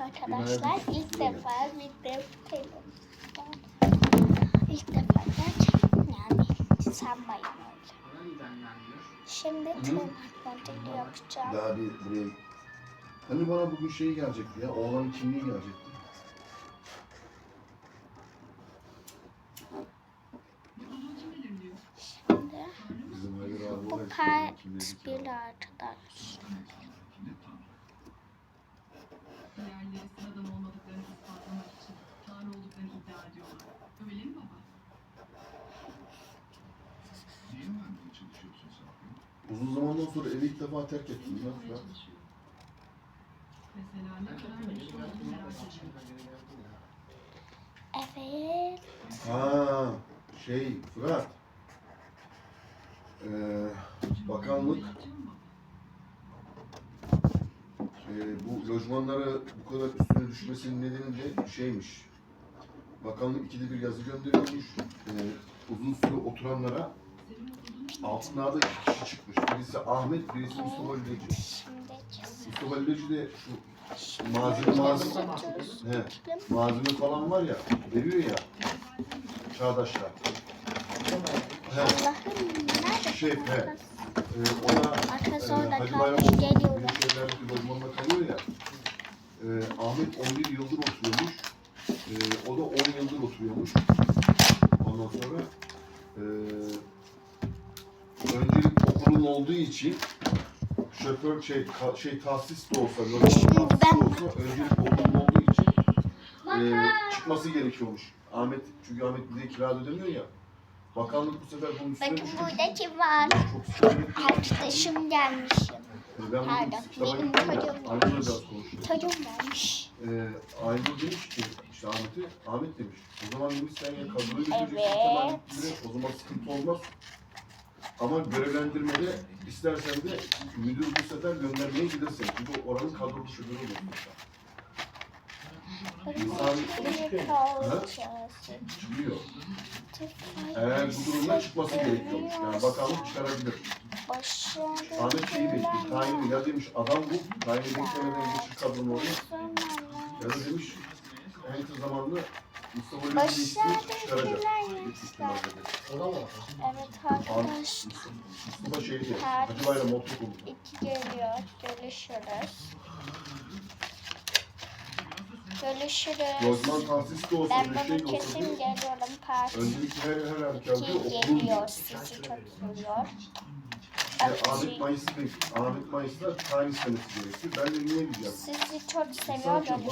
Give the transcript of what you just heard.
arkadaşlar ilk defa video ilk defa gerçekten yani sanmayın öyle. Şimdi tırnak yapacağım. Daha bir buraya... Hani bana bugün şey gelecekti ya, oğlanın kimliği gelecekti. Şimdi bu part kimliği bir arkadaş. Uzun zamandan sonra evi ilk defa terk ettim ya. Mesela ne kadar güçlü olduğunu merak ediyorum. Evet. Ha, şey Fırat. Ee, bakanlık e, bu lojmanlara bu kadar üstüne düşmesinin nedeni de şeymiş. Bakanlık ikide bir yazı gönderiyormuş. Ee, uzun süre oturanlara altınlarda iki kişi çıkmış. Birisi Ahmet, birisi Mustafa Lüleci. Mustafa Lüleci de şu malzeme malzeme, he, malzeme falan var ya, veriyor ya çağdaşlar. He? Şey, he. e, ona Arkası e, orada Hacı kalmış Bayramoğlu geliyorum. Büyükşehir'lerdeki lojmanına kalıyor ya. E, Ahmet 11 yıldır oturuyormuş. E, o da 10 yıldır oturuyormuş. Ondan sonra e, olduğu için şoför şey ka- şey tahsis de olsa, Şimdi tahsis de olsa öncelik okulun olduğu için e, çıkması gerekiyormuş. Ahmet çünkü Ahmet bize kira ödemiyor ya. Bakanlık bu sefer bunun üstüne Bakın düşmüş. burada kim var? Çok sıkıntı. Arkadaşım gelmişim. Ben Pardon, benim çocuğum gelmiş. biraz konuştum. Çocuğum gelmiş. Ee, Aynur demiş ki, işte Ahmet'e, Ahmet demiş. O zaman demiş sen ya kadroyu götüreceksin, Evet. o zaman sıkıntı olmaz. Ama görevlendirmede istersen de müdür bu sefer göndermeye gidersin. Çünkü oranın kadro olursun sen. İnsan çıkıyor. Eğer bu durumda çıkması gerekiyormuş. Yani bakanlık çıkarabilir. Ahmet şeyi bekliyor. Tayini ya demiş adam bu. Tayini beklemeden geçir kadronun oraya. Ya da demiş en kısa zamanda Mustafa ihtimalle de. Evet arkadaş. Mustafa şeydi, Hacı Bayram Ortaokulu. İki geliyor. Görüşürüz. Görüşürüz. Ben şey bunu olsa kesin geliyorum parti. Öncelikle her her halükarda İki okulun geliyor. Sizi çok seviyor. yani Ahmet Mayıs'ı bekliyor. Ahmet Mayıs'ta tayin istemesi gerekiyor. Ben de niye diyeceğim? Sizi çok seviyorum.